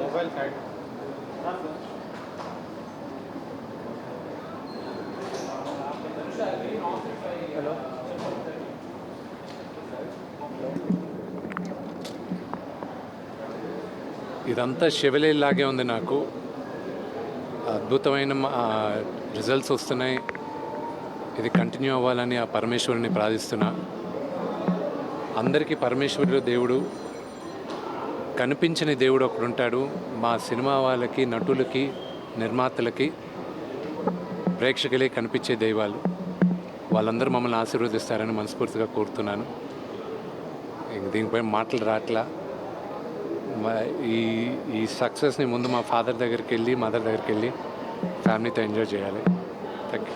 Mobile side hello ఇదంతా షెవెలేలాగే ఉంది నాకు. అద్భుతమైన రిజల్ట్స్ వస్తున్నాయి. ఇది కంటిన్యూ అవ్వాలని ఆ పరమేశ్వరుని ప్రార్థిస్తున్నా. అందరికీ పరమేశ్వరుడు దేవుడు. కనిపించని దేవుడు ఒకడు ఉంటాడు మా సినిమా వాళ్ళకి నటులకి నిర్మాతలకి ప్రేక్షకులే కనిపించే దైవాలు. వాళ్ళందరూ మమ్మల్ని ఆశీర్వదిస్తారని మనస్ఫూర్తిగా కోరుతున్నాను. దీనిపై మాటలు రాట్లా. ఈ ఈ సక్సెస్ని ముందు మా ఫాదర్ దగ్గరికి వెళ్ళి మదర్ దగ్గరికి వెళ్ళి ఫ్యామిలీతో ఎంజాయ్ చేయాలి. Thank you